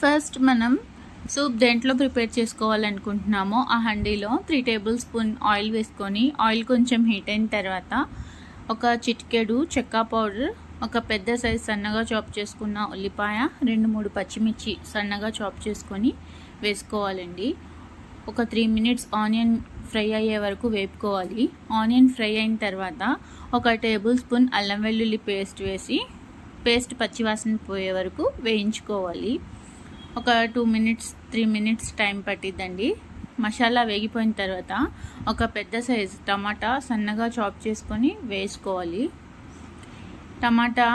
First మనం soup దేంట్లో prepare చేసుకోవాలనుకుంటున్నామో ఆ హండీలో త్రీ టేబుల్ స్పూన్ ఆయిల్ వేసుకొని ఆయిల్ కొంచెం హీట్ అయిన తర్వాత ఒక చిటికెడు చెక్క పౌడర్ ఒక పెద్ద సైజ్ సన్నగా చాప్ చేసుకున్న ఉల్లిపాయ రెండు మూడు పచ్చిమిర్చి సన్నగా చాప్ చేసుకొని వేసుకోవాలండి. ఒక త్రీ మినిట్స్ ఆనియన్ ఫ్రై అయ్యే వరకు వేపుకోవాలి. ఆనియన్ ఫ్రై అయిన తర్వాత ఒక టేబుల్ స్పూన్ అల్లం వెల్లుల్లి పేస్ట్ వేసి పేస్ట్ పచ్చివాసన పోయే వరకు వేయించుకోవాలి. ఒక two minutes three minutes time పట్టిద్దండి. Masala వేగిపోయిన తర్వాత ఒక పెద్ద సైజు టమాటా సన్నగా చాప్ చేసుకొని వేసుకోవాలి. టమాటా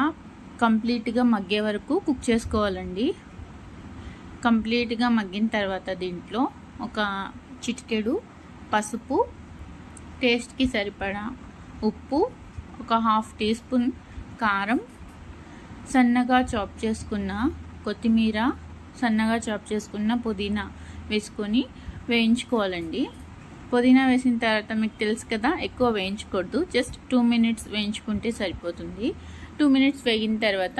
కంప్లీట్గా మగ్గే వరకు కుక్ చేసుకోవాలండి. కంప్లీట్గా మగ్గిన తర్వాత దీంట్లో ఒక చిటికెడు పసుపు టేస్ట్కి సరిపడా ఉప్పు ఒక హాఫ్ టీ స్పూన్ కారం సన్నగా చాప్ చేసుకున్న కొత్తిమీర సన్నగా చాప్ చేసుకున్న పుదీనా వేసుకొని వేయించుకోవాలండి. పుదీనా వేసిన తర్వాత మీకు తెలుసు కదా ఎక్కువ వేయించకూడదు. జస్ట్ టూ మినిట్స్ వేయించుకుంటే సరిపోతుంది. టూ మినిట్స్ వేగిన తర్వాత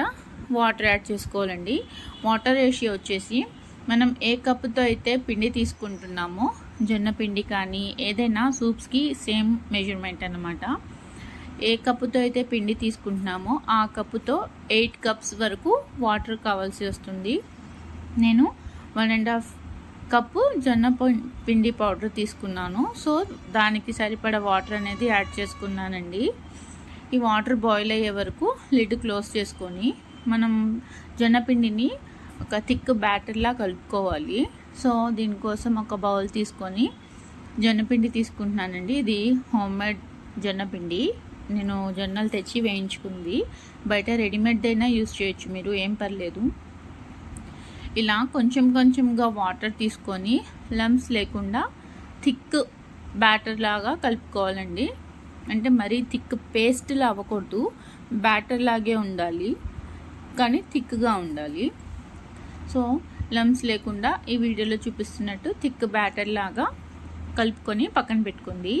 వాటర్ యాడ్ చేసుకోవాలండి. వాటర్ రేషియో వచ్చేసి మనం ఏ కప్పుతో అయితే పిండి తీసుకుంటున్నామో జొన్న పిండి కానీ ఏదైనా సూప్స్కి సేమ్ మెజర్మెంట్ అనమాట ఏ కప్పుతో అయితే పిండి తీసుకుంటున్నామో ఆ కప్పుతో ఎయిట్ కప్స్ వరకు వాటర్ కావాల్సి వస్తుంది. నేను వన్ అండ్ హాఫ్ కప్పు జొన్న పిండి పౌడర్ తీసుకున్నాను. సో దానికి సరిపడ వాటర్ అనేది యాడ్ చేసుకున్నానండి. ఈ వాటర్ బాయిల్ అయ్యే వరకు లిడ్ క్లోజ్ చేసుకొని మనం జొన్నపిండిని ఒక థిక్ బ్యాటర్లా కలుపుకోవాలి. సో దీనికోసం ఒక బౌల్ తీసుకొని జొన్నపిండి తీసుకుంటున్నానండి. ఇది హోమ్ మేడ్ జొన్నపిండి నేను జొన్నలు తెచ్చి వేయించుకుంది. బయట రెడీమేడ్ అయినా యూస్ చేయొచ్చు మీరు ఏం పర్లేదు. ఇలా కొంచెం కొంచెంగా వాటర్ తీసుకొని లమ్స్ లేకుండా థిక్ బ్యాటర్ లాగా కలుపుకోవాలండి. అంటే మరీ థిక్ పేస్ట్లా అవ్వకూడదు. బ్యాటర్ లాగే ఉండాలి. కానీ థిక్గా ఉండాలి. సో లమ్స్ లేకుండా ఈ వీడియోలో చూపిస్తున్నట్టు థిక్ బ్యాటర్ లాగా కలుపుకొని పక్కన పెట్టుకుంది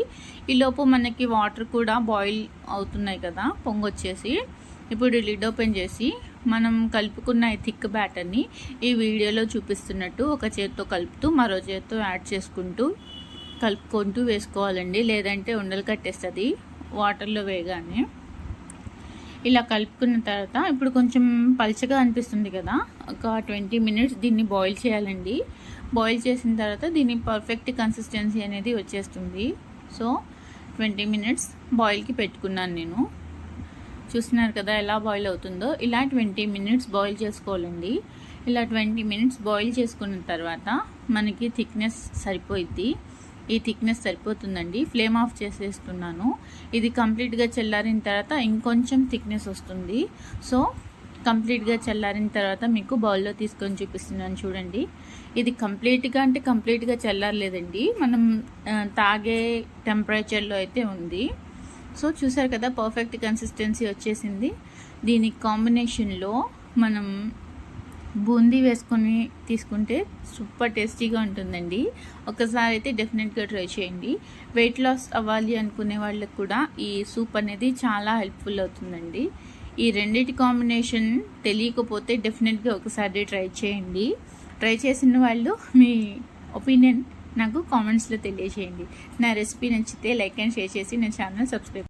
ఈలోపు మనకి వాటర్ కూడా బాయిల్ అవుతున్నాయి కదా పొంగొచ్చేసి. ఇప్పుడు లిడ్ ఓపెన్ చేసి మనం కలుపుకున్న ఈ థిక్ బ్యాటర్ని ఈ వీడియోలో చూపిస్తున్నట్టు ఒక చేత్తో కలుపుతూ మరో చేత్తో యాడ్ చేసుకుంటూ కలుపుకుంటూ వేసుకోవాలండి. లేదంటే ఉండలు కట్టేస్తుంది వాటర్లో వేగానే ఇలా కలుపుకున్న తర్వాత ఇప్పుడు కొంచెం పలచగా అనిపిస్తుంది కదా. ఒక ట్వంటీ మినిట్స్ దీన్ని బాయిల్ చేయాలండి. బాయిల్ చేసిన తర్వాత దీని పర్ఫెక్ట్ కన్సిస్టెన్సీ అనేది వచ్చేస్తుంది. సో ట్వంటీ మినిట్స్ బాయిల్కి పెట్టుకున్నాను నేను. చూస్తున్నారు కదా ఎలా బాయిల్ అవుతుందో. ఇలా ట్వంటీ మినిట్స్ బాయిల్ చేసుకోవాలండి. ఇలా ట్వంటీ మినిట్స్ బాయిల్ చేసుకున్న తర్వాత మనకి థిక్నెస్ సరిపోయిద్ది. ఈ థిక్నెస్ సరిపోతుందండి. ఫ్లేమ్ ఆఫ్ చేసేస్తున్నాను. ఇది కంప్లీట్గా చల్లారిన తర్వాత ఇంకొంచెం థిక్నెస్ వస్తుంది. సో కంప్లీట్గా చల్లారిన తర్వాత మీకు బౌల్లో తీసుకొని చూపిస్తున్నాను చూడండి. ఇది కంప్లీట్గా అంటే కంప్లీట్గా చల్లారలేదండి. మనం తాగే టెంపరేచర్లో అయితే ఉంది. సో చూసారు కదా పర్ఫెక్ట్ కన్సిస్టెన్సీ వచ్చేసింది. దీనికి కాంబినేషన్లో మనం బూందీ వేసుకొని తీసుకుంటే సూపర్ టేస్టీగా ఉంటుందండి. ఒకసారి అయితే డెఫినెట్గా ట్రై చేయండి. వెయిట్ లాస్ అవ్వాలి అనుకునే వాళ్ళకి కూడా ఈ సూప్ అనేది చాలా హెల్ప్ఫుల్ అవుతుందండి. ఈ రెండింటి కాంబినేషన్ తెలియకపోతే డెఫినెట్గా ఒకసారి ట్రై చేయండి. ట్రై చేసిన వాళ్ళు మీ ఒపీనియన్ నాకు కామెంట్స్లో తెలియజేయండి. నా రెసిపీ నచ్చితే లైక్ అండ్ షేర్ చేసి నా ఛానల్ సబ్స్క్రైబ్